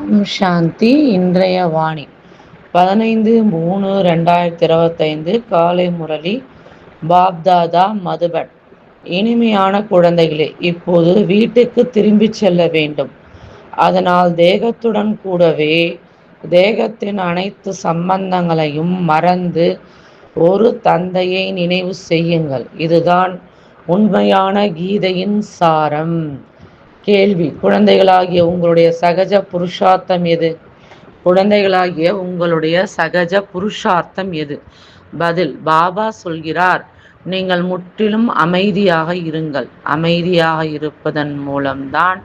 ஓம் சாந்தி இன்றைய வாணி. பதினைந்து மூணு ரெண்டாயிரத்தி இருபத்தைந்து காலை முரளி பாப்தாதா மதுபன். இனிமையான குழந்தைகளே இப்போது வீட்டுக்கு திரும்பி செல்ல வேண்டும். அதனால் தேகத்துடன் கூடவே தேகத்தின் அனைத்து சம்பந்தங்களையும் மறந்து ஒரு தந்தையை நினைவு செய்யுங்கள். இதுதான் உண்மையான கீதையின் சாரம். கேள்வி. குழந்தைகளாகிய உங்களுடைய சகஜ புருஷார்த்தம் எது? குழந்தைகளாகிய உங்களுடைய சகஜ புருஷார்த்தம் எது? பதில் பாபா சொல்கிறார் நீங்கள் முற்றிலும் அமைதியாக இருங்கள். அமைதியாக இருப்பதன் மூலம்தான்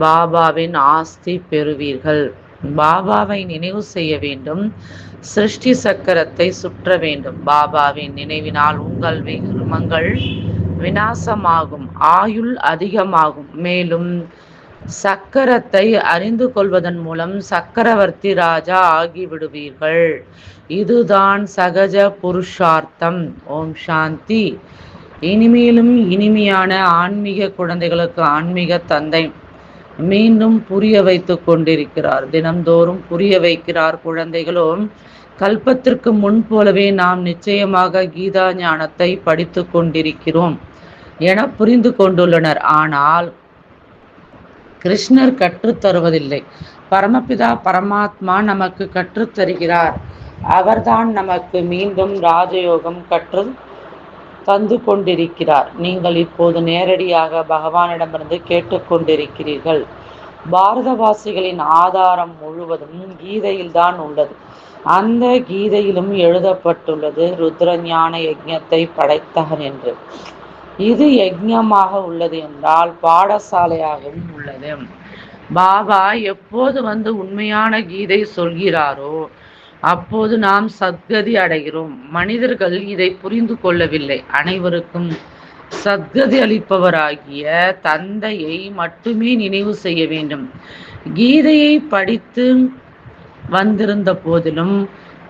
பாபாவின் ஆஸ்தி பெறுவீர்கள். பாபாவை நினைவு செய்ய வேண்டும். சிருஷ்டி சக்கரத்தை சுற்ற வேண்டும். பாபாவின் நினைவினால் உங்கள் விருமங்கள் வினாசமாகும் ஆயுள் அதிகமாகும். மேலும் சக்கரத்தை அறிந்து கொள்வதன் மூலம் சக்கரவர்த்தி ராஜா ஆகிவிடுவீர்கள். இதுதான் சகஜ புருஷார்த்தம். ஓம் சாந்தி. இனிமேலும் இனிமையான ஆன்மீக குழந்தைகளுக்கு ஆன்மீக தந்தை மீண்டும் புரிய வைத்து கொண்டிருக்கிறார். தினம்தோறும் புரிய வைக்கிறார் குழந்தைகளும் கல்பத்திற்கு முன் போலவே நாம் நிச்சயமாக கீதா ஞானத்தை படித்து கொண்டிருக்கிறோம் என புரிந்து கொண்டுள்ளனர். ஆனால் கிருஷ்ணர் கற்றுத்தருவதில்லை பரமபிதா பரமாத்மா நமக்கு கற்றுத்தருகிறார் அவர்தான் நமக்கு மீண்டும் ராஜயோகம் கற்று தந்து கொண்டிருக்கிறார். நீங்கள் இப்போது நேரடியாக பகவானிடமிருந்து கேட்டுக்கொண்டிருக்கிறீர்கள் பாரதவாசிகளின் ஆதாரம் முழுவதும் கீதையில்தான் உள்ளது. அந்த கீதையிலும் எழுதப்பட்டுள்ளது ருத்ரஞான யஜ்யத்தை படைத்தகன் என்று. இது யஜ்யமாக உள்ளது என்றால் பாடசாலையாகவும் உள்ளது. பாபா எப்போது வந்து உண்மையான கீதை சொல்கிறாரோ அப்போது நாம் சத்கதி அடைகிறோம். மனிதர்கள் இதை புரிந்து கொள்ளவில்லை. அனைவருக்கும் சத்கதி அளிப்பவராகிய தந்தையை மட்டுமே நினைவு செய்ய வேண்டும். கீதையை படித்து வந்திருந்த போதிலும்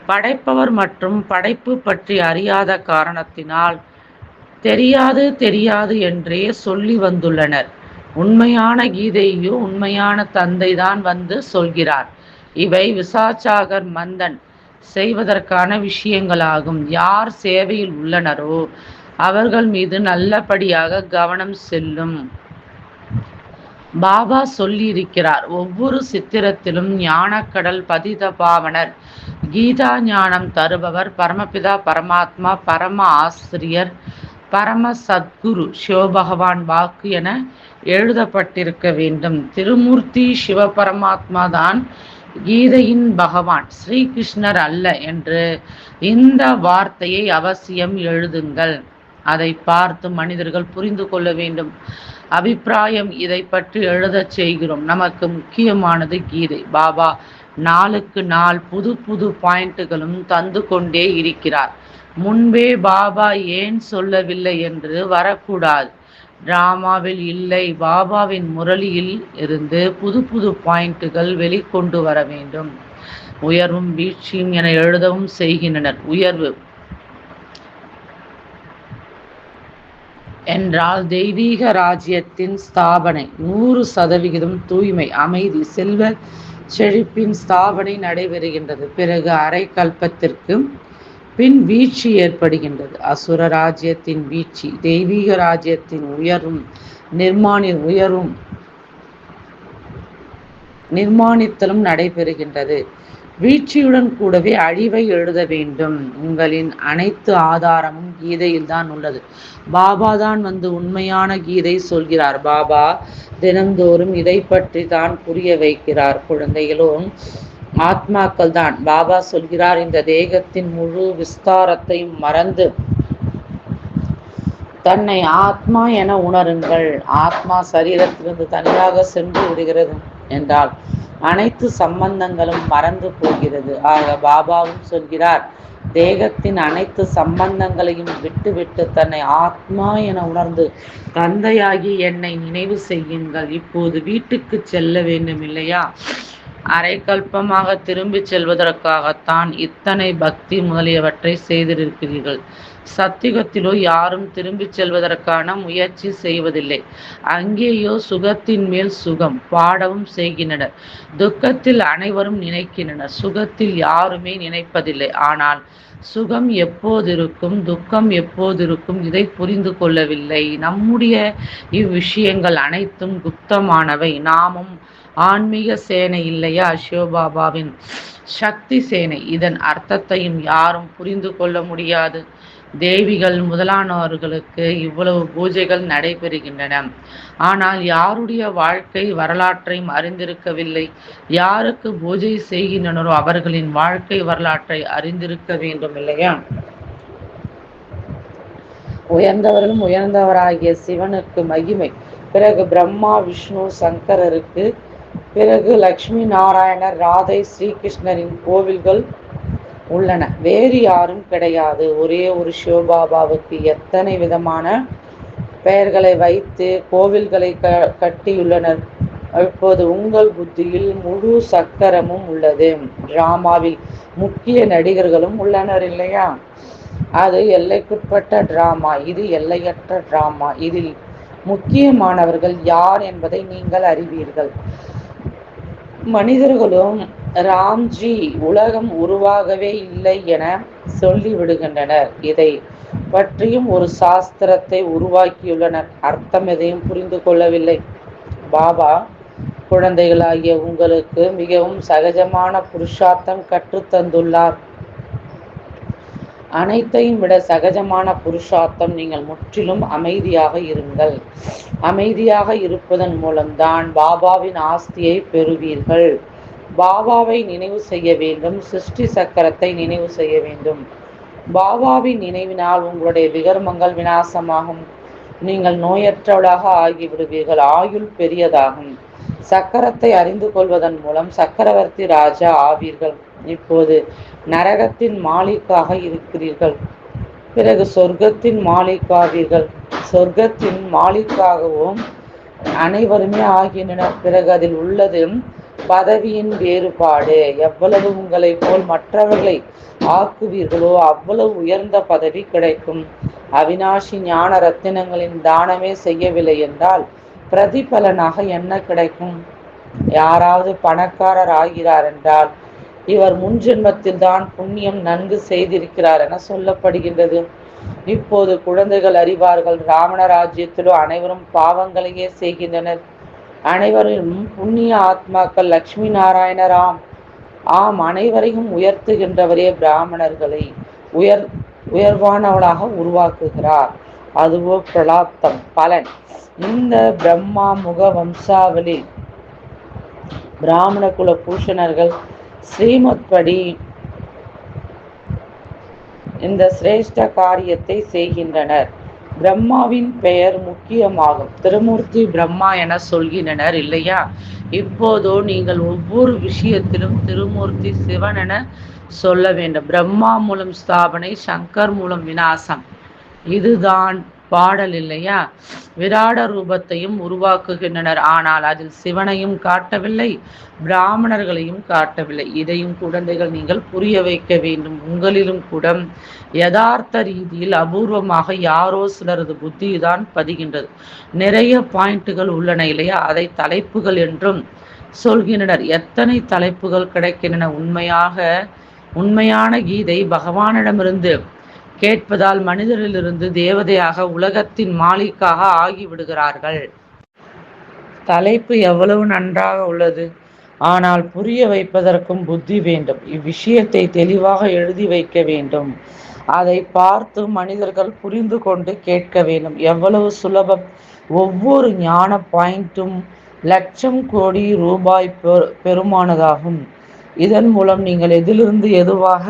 படைப்பவர் மற்றும் படைப்பு பற்றி அறியாத காரணத்தினால் தெரியாது தெரியாது என்றே சொல்லி வந்துள்ளனர். உண்மையான கீதையோ உண்மையான தந்தை தான் வந்து சொல்கிறார். இவை விசாச்சாகர் மந்தன் செய்வதற்கான விஷயங்களாகும். யார் சேவையில் உள்ளனரோ அவர்கள் மீது நல்லபடியாக கவனம் செல்லும். பாபா சொல்லியிருக்கிறார் ஒவ்வொரு சித்திரத்திலும் ஞானக்கடல் பதித பாவனர் கீதா ஞானம் தருபவர் பரமபிதா பரமாத்மா பரம ஆசிரியர் பரம சத்குரு சிவபகவான் வாக்கு என எழுதப்பட்டிருக்க வேண்டும். திருமூர்த்தி சிவபரமாத்மா தான் கீதையின் பகவான். ஸ்ரீகிருஷ்ணர் அல்ல என்று இந்த வார்த்தையை அவசியம் எழுதுங்கள். அதை பார்த்து மனிதர்கள் புரிந்து கொள்ள வேண்டும். அபிப்பிராயம் இதை பற்றி எழுதச் செய்கிறோம். நமக்கு முக்கியமானது கீதை. பாபா நாளுக்கு நாள் புது புது பாயிண்ட்டுகளும் தந்து கொண்டே இருக்கிறார். முன்பே பாபா ஏன் சொல்லவில்லை என்று வரக்கூடாது. டிராமாவில் இல்லை. பாபாவின் முரளியில் இருந்து புது புது பாயிண்ட்டுகள் வெளிக்கொண்டு வர வேண்டும். உயர்வும் வீழ்ச்சியும் என எழுதவும் செய்கின்றனர். உயர்வு. என்றால் தெய்வீக ராஜ்யத்தின் ஸ்தாபனை. நூறு சதவிகிதம் தூய்மை அமைதி செல்வ செழிப்பின் ஸ்தாபனை நடைபெறுகின்றது. பிறகு அரை கல்பத்திற்கு பின் வீழ்ச்சி ஏற்படுகின்றது. அசுர ராஜ்யத்தின் வீழ்ச்சி தெய்வீக ராஜ்யத்தின் உயரும் நிர்மாணி உயரும் நிர்மாணித்தலும் நடைபெறுகின்றது. வீழ்ச்சியுடன் கூடவே அழிவை எழுத வேண்டும். உங்களின் அனைத்து ஆதாரமும் கீதையில் தான் உள்ளது. பாபா தான் வந்து உண்மையான கீதை சொல்கிறார். பாபா தினந்தோறும் இதை பற்றி தான் புரிய வைக்கிறார். குழந்தைகளும் ஆத்மாக்கள் தான். பாபா சொல்கிறார் இந்த தேகத்தின் முழு விஸ்தாரத்தையும் மறந்து தன்னை ஆத்மா என உணருங்கள். ஆத்மா சரீரத்திலிருந்து தனியாக சென்று விடுகிறது என்றால் அனைத்து சம்பந்தங்களும் மறந்து போகிறது. ஆக பாபாவும் சொல்கிறார் தேகத்தின் அனைத்து சம்பந்தங்களையும் விட்டுவிட்டு தன்னை ஆத்மா என உணர்ந்து தந்தையாகி என்னை நினைவு செய்யுங்கள். இப்போது வீட்டுக்கு செல்ல வேண்டும் இல்லையா அரைக்கல்பமாக திரும்பிச் செல்வதற்காகத்தான் இத்தனை பக்தி முதலியவற்றை செய்திருக்கிறீர்கள். சத்தியுகத்திலோ யாரும் திரும்பிச் செல்வதற்கான முயற்சி செய்வதில்லை. அங்கேயோ சுகத்தின் மேல் சுகம் பாடவும் செய்கின்றனர். துக்கத்தில் அனைவரும் நினைக்கின்றனர். சுகத்தில் யாருமே நினைப்பதில்லை. ஆனால் சுகம் எப்போதிருக்கும் துக்கம் எப்போதிருக்கும் இதை புரிந்து கொள்ளவில்லை. நம்முடைய இவ்விஷயங்கள் அனைத்தும் குப்தமானவை. நாமும் ஆன்மீக சேனை இல்லையா சிவபாபாவின் சக்தி சேனை. இதன் அர்த்தத்தையும் யாரும் புரிந்து கொள்ள முடியாது. தேவிகள் முதலானவர்களுக்கு இவ்வளவு பூஜைகள் நடைபெறுகின்றன. ஆனால் யாருடைய வாழ்க்கை வரலாற்றையும் அறிந்திருக்கவில்லை. யாருக்கு பூஜை செய்கின்றனரோ அவர்களின் வாழ்க்கை வரலாற்றை அறிந்திருக்க வேண்டும் இல்லையா? உயர்ந்தவர்களும் உயர்ந்தவராகிய சிவனுக்கு மகிமை. பிறகு பிரம்மா விஷ்ணு சங்கரருக்கு பிறகு லக்ஷ்மி நாராயணர் ராதை ஸ்ரீகிருஷ்ணரின் கோவில்கள் உள்ளன. வேறு யாரும் கிடையாது. ஒரே ஒரு சிவபாபாவுக்கு எத்தனை விதமான பெயர்களை வைத்து கோவில்களை க கட்டியுள்ளனர். இப்போது உங்கள் புத்தியில் முழு சக்கரமும் உள்ளது. டிராமாவில் முக்கிய நடிகர்களும் உள்ளனர் இல்லையா? அது எல்லைக்குட்பட்ட டிராமா. இது எல்லையற்ற டிராமா. இதில் முக்கியமானவர்கள் யார் என்பதை நீங்கள் அறிவீர்கள். மனிதர்களும் ராம்ஜி உலகம் உருவாகவே இல்லை என சொல்லிவிடுகின்றனர். இதை பற்றியும் ஒரு சாஸ்திரத்தை உருவாக்கியுள்ளனர். அர்த்தம் எதையும் புரிந்து கொள்ளவில்லை. பாபா குழந்தைகளாகிய உங்களுக்கு மிகவும் சகஜமான புருஷார்த்தம் கற்றுத்தந்துள்ளார் அனைத்தையும் விட சகஜமான புருஷார்த்தம் நீங்கள் முற்றிலும் அமைதியாக இருங்கள். அமைதியாக இருப்பதன் மூலம்தான் பாபாவின் ஆஸ்தியை பெறுவீர்கள். பாபாவை நினைவு செய்ய வேண்டும். சிருஷ்டி சக்கரத்தை நினைவு செய்ய வேண்டும். பாபாவின் நினைவினால் உங்களுடைய விகர்மங்கள் விநாசமாகும். நீங்கள் நோயற்றவளாக ஆகிவிடுவீர்கள். ஆயுள் பெரியதாகும். சக்கரத்தை அறிந்து கொள்வதன் மூலம் சக்கரவர்த்தி ராஜா ஆவீர்கள். இப்போது நரகத்தின் மாலிக்காக இருக்கிறீர்கள். பிறகு சொர்க்கத்தின் மாலிக்காவீர்கள். சொர்க்கத்தின் மாலிக்காகவும் அனைவருமே ஆகின்றனர். பிறகு அதில் உள்ளது பதவியின் வேறுபாடு. எவ்வளவு உங்களைப் போல் மற்றவர்களை ஆக்குவீர்களோ அவ்வளவு உயர்ந்த பதவி கிடைக்கும். அவினாஷி ஞான ரத்தினங்களின் தானமே செய்யவில்லை என்றால் பிரதிபலனாக என்ன கிடைக்கும்? யாராவது பணக்காரர் ஆகிறார் என்றால் இவர் முன்ஜென்மத்தில் தான் புண்ணியம் நன்கு செய்திருக்கிறார் என சொல்லப்படுகின்றது. இப்போது குழந்தைகள் அறிவார்கள். ராவண ராஜ்யத்திலோ அனைவரும் பாவங்களையே செய்கின்றனர். அனைவரும் புண்ணிய ஆத்மாக்கள் லக்ஷ்மி நாராயணராம். ஆம் அனைவரையும் உயர்த்துகின்றவரே பிராமணர்களை உயர் உயர்வானவளாக உருவாக்குகிறார். அதுவோ பிரலாப்தம் பலன். இந்த பிரம்மா முக வம்சாவளி பிராமண குல பூஷணர்கள் ஸ்ரீமத் படி இந்த சிரேஷ்ட காரியத்தை செய்கின்றனர். பிரம்மாவின் பெயர் முக்கியமாகும். திருமூர்த்தி பிரம்மா என சொல்கின்றனர் இல்லையா? இப்போதோ நீங்கள் ஒவ்வொரு விஷயத்திலும் திருமூர்த்தி சிவன் என சொல்ல வேண்டும். பிரம்மா மூலம் ஸ்தாபனை சங்கர் மூலம் விநாசம். இதுதான் பாடல் இல்லையா? விராட ரூபத்தையும் உருவாக்குகின்றனர். ஆனால் அதில் சிவனையும் காட்டவில்லை. பிராமணர்களையும் காட்டவில்லை. இதையும் குழந்தைகள் நீங்கள் புரிய வைக்க வேண்டும். உங்களிலும் கூட யதார்த்த ரீதியில் அபூர்வமாக யாரோ சிலரது புத்தி தான் பதிகின்றது. நிறைய பாயிண்ட்டுகள் உள்ளன இல்லையா? அதை தலைப்புகள் என்றும் சொல்கின்றனர். எத்தனை தலைப்புகள் கிடைக்கின்றன. உண்மையாக உண்மையான கீதை பகவானிடமிருந்து கேட்பதால் மனிதரிலிருந்து தேவதையாக உலகத்தின் மாலிக்காக ஆகிவிடுகிறார்கள். தலைப்பு எவ்வளவு நன்றாக உள்ளது. ஆனால் புரிய வைப்பதற்கும் புத்தி வேண்டும். இவ்விஷயத்தை தெளிவாக எழுதி வைக்க வேண்டும். அதை பார்த்து மனிதர்கள் புரிந்து கொண்டு கேட்க வேண்டும். எவ்வளவு சுலபம். ஒவ்வொரு ஞான பாயிண்ட்டும் லட்சம் கோடி ரூபாய் பெருமானதாகும் இதன் மூலம் நீங்கள் எதிலிருந்து எதுவாக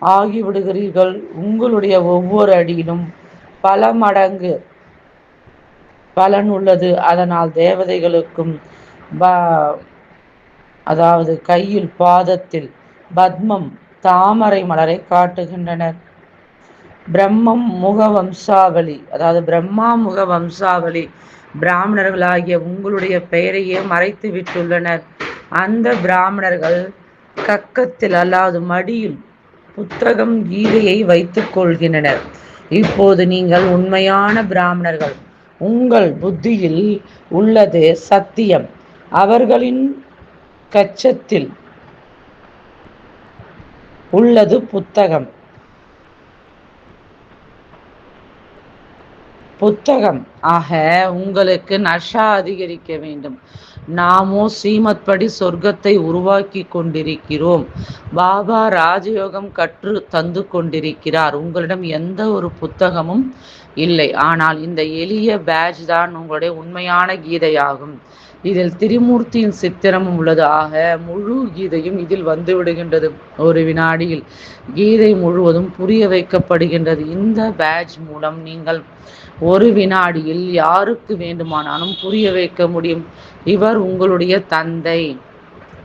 ஆகிவிடுகிறீர்கள். உங்களுடைய ஒவ்வொரு அடியிலும் பல மடங்கு பலன் உள்ளது. அதனால் தேவதைகளுக்கும் அதாவது கையில் பாதத்தில் பத்மம் தாமரை மலரை காட்டுகின்றனர். பிரம்மம் முக வம்சாவளி அதாவது பிரம்மா முக வம்சாவளி பிராமணர்களாகிய உங்களுடைய பெயரையே மறைத்து விட்டுள்ளனர். அந்த பிராமணர்கள் கக்கத்தில் அல்லாது மடியில் புத்தகம் கீதையை வைத்துக் கொள்கின்றனர். இப்போது நீங்கள் உண்மையான பிராமணர்கள். உங்கள் புத்தியில் உள்ளது சத்தியம். அவர்களின் கச்சத்தில் உள்ளது புத்தகம். புத்தகம். ஆக உங்களுக்கு நஷா அதிகரிக்க வேண்டும். நாமோ ஸ்ரீமத் படி சொர்க்கத்தை உருவாக்கி கொண்டிருக்கிறோம். பாபா ராஜயோகம் கற்று தந்து கொண்டிருக்கிறார். உங்களிடம் எந்த ஒரு புத்தகமும் இல்லை. ஆனால் இந்த எளிய பேட்ச் தான் உங்களுடைய உண்மையான கீதையாகும். இதில் திரிமூர்த்தியின் சித்திரமும் உள்ளது. ஆக முழு கீதையும் இதில் வந்து விடுகின்றது. ஒரு வினாடியில் கீதை முழுவதும் புரிய வைக்கப்படுகின்றது. இந்த பேட்ச் மூலம் நீங்கள் ஒரு வினாடியில் யாருக்கு வேண்டுமானாலும் புரிய வைக்க முடியும். இவர் உங்களுடைய தந்தை.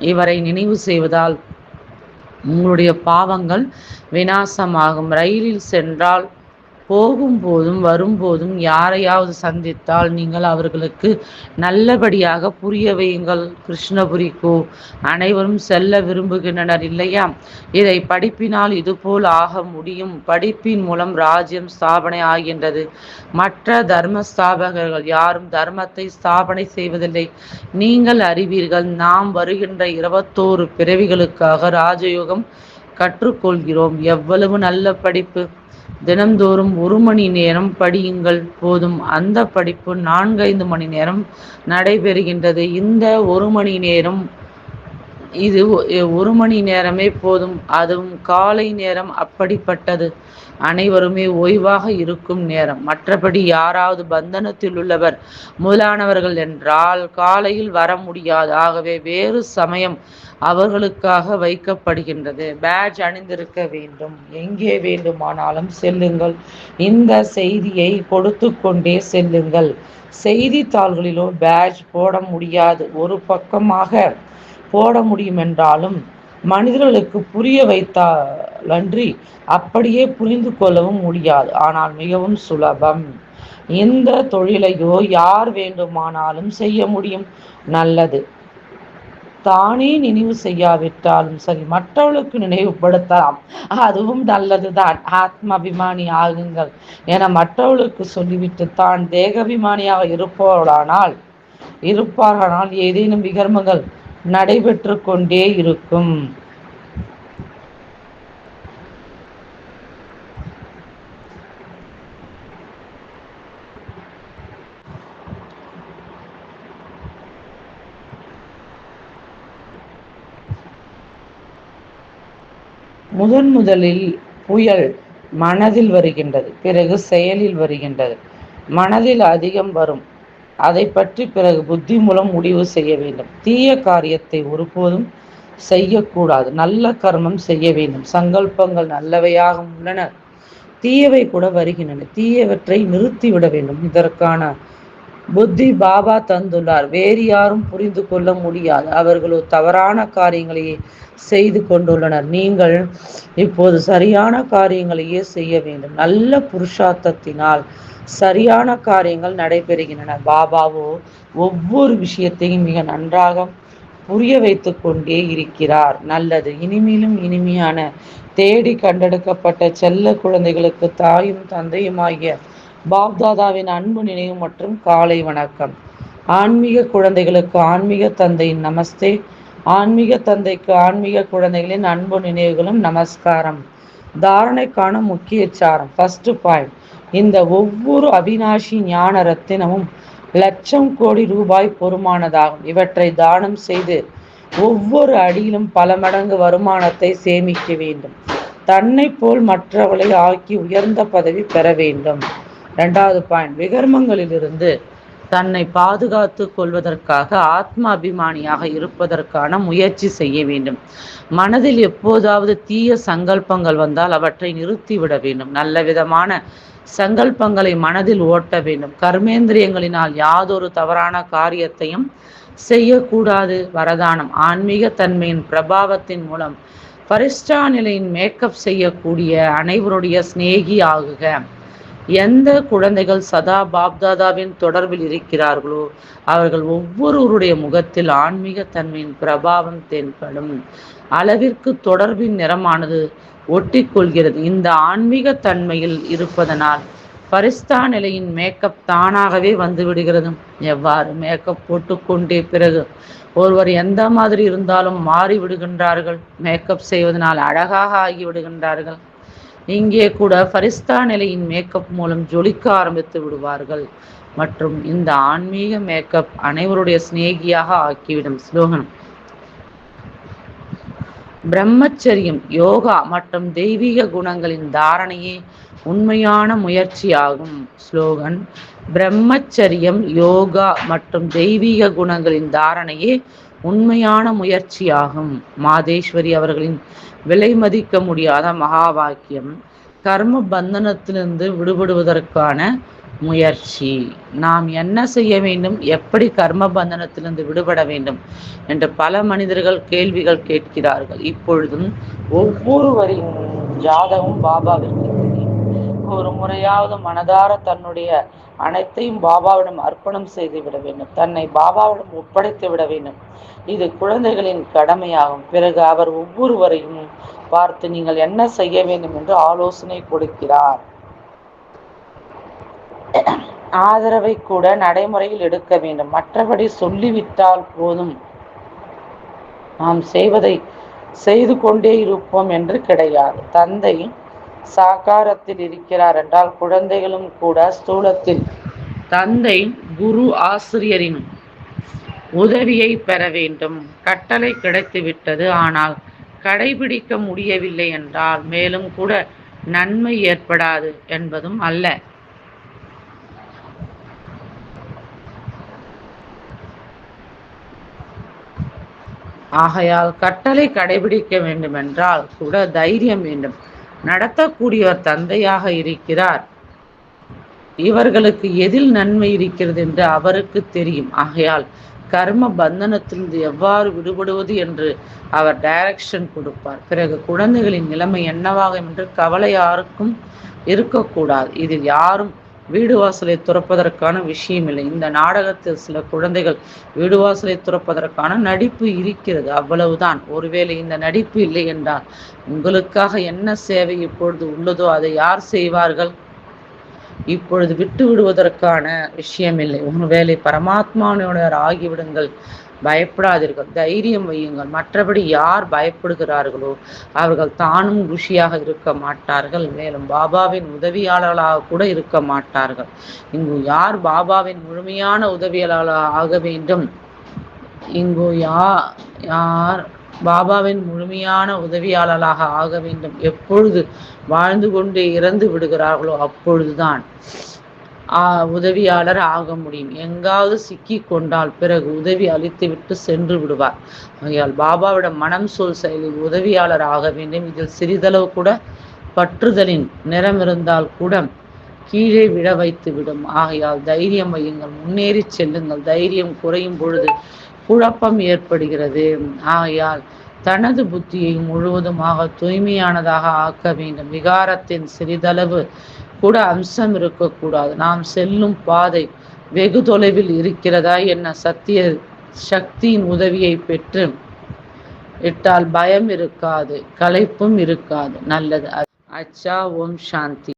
இவரை நினைவு செய்வதால் உங்களுடைய பாவங்கள் வினாசமாகும் ரயிலில் சென்றால் போகும்போதும் வரும்போதும் யாரையாவது சந்தித்தால் நீங்கள் அவர்களுக்கு நல்லபடியாக புரிய வையுங்கள். கிருஷ்ணபுரிக்கோ அனைவரும் செல்ல விரும்புகின்றனர் இல்லையா? இதை படிப்பினால் இதுபோல் ஆக முடியும். படிப்பின் மூலம் ராஜ்யம் ஸ்தாபனை ஆகின்றது. மற்ற தர்ம ஸ்தாபகர்கள் யாரும் தர்மத்தை ஸ்தாபனை செய்வதில்லை. நீங்கள் அறிவீர்கள் நாம் வருகின்ற இருபத்தோரு பிறவிகளுக்காக ராஜயோகம் கற்றுக்கொள்கிறோம். எவ்வளவு நல்ல படிப்பு. தினந்தோறும் ஒரு மணி நேரம் படியுங்கள். போதும். அந்த படிப்பு நான்கைந்து மணி நேரம் நடைபெறுகின்றது. இந்த ஒரு மணி நேரம் இது ஒரு மணி நேரமே போதும். அதுவும் காலை நேரம் அப்படிப்பட்டது. அனைவருமே ஓய்வாக இருக்கும் நேரம். மற்றபடி யாராவது பந்தனத்தில் உள்ளவர் முதலானவர்கள் என்றால் காலையில் வர முடியாது. ஆகவே வேறு சமயம் அவர்களுக்காக வைக்கப்படுகின்றது. பேட்ச் அணிந்திருக்க வேண்டும். எங்கே வேண்டுமானாலும் செல்லுங்கள். இந்த செய்தியை கொடுத்து கொண்டே செல்லுங்கள். செய்தித்தாள்களிலோ பேட்ச் போட முடியாது. ஒரு பக்கமாக போட முடியும் என்றாலும் மனிதர்களுக்கு புரிய வைத்தாலன்றி அப்படியே புரிந்து கொள்ளவும் முடியாது. ஆனால் மிகவும் சுலபம். இந்த தொழிலையோ யார் வேண்டுமானாலும் செய்ய முடியும். நல்லது. தானே நினைவு செய்யாவிட்டாலும் சரி மற்றவர்களுக்கு நினைவுபடுத்தலாம். அதுவும் நல்லதுதான். ஆத்ம அபிமானி ஆகுங்கள் என மற்றவர்களுக்கு சொல்லிவிட்டு தான் தேக அபிமானியாக இருப்பவர்களானால் இருப்பார்களானால் ஏதேனும் விகர்மங்கள் நடைபெற்று கொண்டே இருக்கும். முதன் முதலில் புயல் மனதில் வருகின்றது. பிறகு செயலில் வருகின்றது. மனதில் அதிகம் வரும். அதை பற்றி பிறகு புத்தி மூலம் முடிவு செய்ய வேண்டும். தீய காரியத்தை ஒருபோதும் செய்யக்கூடாது. நல்ல கர்மம் செய்ய வேண்டும். சங்கல்பங்கள் நல்லவையாக உள்ளன. தீயவை கூட வருகின்றன. தீயவற்றை நிறுத்திவிட வேண்டும். இதற்கான புத்தி பாபா தந்துள்ளார். வேறு யாரும் புரிந்து கொள்ள முடியாது. அவர்களோ தவறான காரியங்களையே செய்து கொண்டுள்ளனர். நீங்கள் இப்போது சரியான காரியங்களையே செய்ய வேண்டும். நல்ல புருஷார்த்தத்தினால் சரியான காரியங்கள் நடைபெறுகின்றன. பாபாவோ ஒவ்வொரு விஷயத்தையும் மிக நன்றாக புரிய வைத்து கொண்டே இருக்கிறார். நல்லது. இனிமேலும் இனிமையான தேடி கண்டெடுக்கப்பட்ட செல்ல குழந்தைகளுக்கு தாயும் தந்தையுமாகிய பாப்தாதாவின் அன்பு நினைவு மற்றும் காலை வணக்கம். ஆன்மீக குழந்தைகளுக்கு ஆன்மீக தந்தையின் நமஸ்தே. ஆன்மீக தந்தைக்கு ஆன்மீக குழந்தைகளின் அன்பு நினைவுகளும் நமஸ்காரம். தாரணைக்கான முக்கிய சாரம் ஃபர்ஸ்ட் பாயிண்ட் இந்த ஒவ்வொரு அவினாஷி ஞான ரத்தினமும் லட்சம் கோடி ரூபாய் பொறுமானதாகும். இவற்றை தானம் செய்து ஒவ்வொரு அடியிலும் பல மடங்கு வருமானத்தை சேமிக்க வேண்டும். தன்னை போல் மற்றவளை ஆக்கி உயர்ந்த பதவி பெற வேண்டும். ரெண்டாவது பாயிண்ட் விகர்மங்களிலிருந்து தன்னை பாதுகாத்து கொள்வதற்காக ஆத்ம அபிமானியாக இருப்பதற்கான முயற்சி செய்ய வேண்டும். மனதில் எப்போதாவது தீய சங்கல்பங்கள் வந்தால் அவற்றை நிறுத்திவிட வேண்டும். நல்ல விதமான சங்கல்பங்களை மனதில் ஓட்ட வேண்டும். கர்மேந்திரியங்களினால் யாதொரு தவறான காரியத்தையும் செய்யக்கூடாது. வரதானம். ஆன்மீக தன்மையின் பிரபாவத்தின் மூலம் பரிஷ்டா நிலையின் மேக்கப் செய்யக்கூடிய அனைவருடைய சிநேகி ஆகுக. எந்த குழந்தைகள் சதா பாப்தாதாவின் தொடர்பில் இருக்கிறார்களோ அவர்கள் ஒவ்வொருவருடைய முகத்தில் ஆன்மீக தன்மையின் பிரபாவம் தென்படும். அளவிற்கு தொடர்பின் நிறமானது ஒட்டிக்கொள்கிறது. இந்த ஆன்மீக தன்மையில் இருப்பதனால் பரிஸ்தா நிலையின் மேக்கப் தானாகவே வந்து விடுகிறது எவ்வாறு மேக்கப் போட்டுக்கொண்டே பிறகு ஒருவர் எந்த மாதிரி இருந்தாலும் மாறி விடுகின்றார்கள் மேக்கப் செய்வதனால் அழகாக ஆகி விடுகின்றார்கள் இங்கே கூட ஃபரிஸ்தா நிலையின் மேக்கப் மூலம் ஜொலிக்க ஆரம்பித்து விடுவார்கள். மற்றும் இந்த ஆன்மீக மேக்கப் அனைவருடைய சிநேகியாக ஆக்கிவிடும் ஸ்லோகன் பிரம்மச்சரியம் யோகா மற்றும் தெய்வீக குணங்களின் தாரணையே உண்மையான முயற்சியாகும். ஸ்லோகன் பிரம்மச்சரியம் யோகா மற்றும் தெய்வீக குணங்களின் தாரணையே உண்மையான முயற்சியாகும். மாதேஸ்வரி அவர்களின் விலை மதிக்க முடியாத மகா வாக்கியம் கர்ம பந்தனத்திலிருந்து விடுபடுவதற்கான முயற்சி. நாம் என்ன செய்ய வேண்டும்? எப்படி கர்ம பந்தனத்திலிருந்து விடுபட வேண்டும்? என்று பல மனிதர்கள் கேள்விகள் கேட்கிறார்கள். இப்பொழுதும் ஒவ்வொருவரின் ஜாதகம் பாபாவிற்கு ஒரு முறையாவது மனதார தன்னுடைய அனைத்தையும் பாபாவிடம் அர்ப்பணம் செய்து விட வேண்டும். தன்னை பாபாவிடம் ஒப்படைத்து விட வேண்டும். இது குழந்தைகளின் கடமையாகும். பிறகு அவர் ஒவ்வொருவரையும் பார்த்து நீங்கள் என்ன செய்ய வேண்டும் என்று ஆலோசனை கொடுக்கிறார். ஆதரவை கூட நடைமுறையில் எடுக்க வேண்டும். மற்றபடி சொல்லிவிட்டால் போதும். நாம் செய்வதை செய்து கொண்டே இருப்போம் என்று கிடையாது. தந்தை சாகாரத்தில் இருக்கிறார் என்றால் குழந்தைகளும் கூட ஸ்தூலத்தில். தந்தை குரு ஆசிரியரின் உதவியை பெற வேண்டும். கட்டளை கிடைத்துவிட்டது. ஆனால் கடைபிடிக்க முடியவில்லை என்றால் மேலும் கூட நன்மை ஏற்படாது என்பதும் அல்ல. ஆகையால் கட்டளை கடைபிடிக்க வேண்டுமென்றால் கூட தைரியம் வேண்டும். நடத்தக்கூடியவர் தந்தையாக இருக்கிறார். இவர்களுக்கு எதில் நன்மை இருக்கிறது என்று அவருக்கு தெரியும். ஆகையால் கர்ம பந்தனத்திலிருந்து எவ்வாறு விடுபடுவது என்று அவர் டைரக்ஷன் கொடுப்பார். பிறகு குழந்தைகளின் நிலைமை என்னவாகும் என்று கவலை யாருக்கும் இருக்கக்கூடாது. இதில் யாரும் வீடு வாசலை துறப்பதற்கான விஷயம் இல்லை இந்த நாடகத்தில் சில குழந்தைகள் வீடு வாசலை துறப்பதற்கான நடிப்பு இருக்கிறது. அவ்வளவுதான். ஒருவேளை இந்த நடிப்பு இல்லை என்றால் உங்களுக்காக என்ன சேவை இப்பொழுது உள்ளதோ அதை யார் செய்வார்கள்? இப்பொழுது விட்டு விடுவதற்கான விஷயமில்லை. ஒருவேளை பரமாத்மாவினுடைய ஆகிவிடுங்கள் பயப்படாதீர்கள். தைரியம் வையுங்கள். மற்றபடி யார் பயப்படுகிறார்களோ அவர்கள் தானும் ருஷியாக இருக்க மாட்டார்கள். மேலும் பாபாவின் உதவியாளர்களாக கூட இருக்க மாட்டார்கள். இங்கு யார் பாபாவின் முழுமையான உதவியாளர்களாக ஆக வேண்டும்? இங்கு யா யார் பாபாவின் முழுமையான உதவியாளராக ஆக வேண்டும். எப்பொழுது வாழ்ந்து கொண்டே இறந்து விடுகிறார்களோ அப்பொழுதுதான் உதவியாளர் ஆக முடியும். எங்காவது சிக்கி கொண்டால் பிறகு உதவி அளித்துவிட்டு சென்று விடுவார். ஆகையால் பாபாவிடம் மனம் சொல் செயலில் உதவியாளர் ஆக வேண்டும். இதில் சிறிதளவு கூட பற்றுதலின் நிறம் இருந்தால் கூட கீழே விழ வைத்து விடும். ஆகையால் தைரியம் வையுங்கள் முன்னேறி செல்லுங்கள். தைரியம் குறையும் பொழுது குழப்பம் ஏற்படுகிறது. ஆகையால் தனது புத்தியை முழுவதுமாக தூய்மையானதாக ஆக்க வேண்டும். விகாரத்தின் சிறிதளவு கூட அம்சம் இருக்கக்கூடாது. நாம் செல்லும் பாதை வெகு தொலைவில் இருக்கிறதா என்ன சத்திய சக்தியின் உதவியை பெற்று இட்டால் பயம் இருக்காது களைப்பும் இருக்காது. நல்லது. அச்சா ஓம் சாந்தி.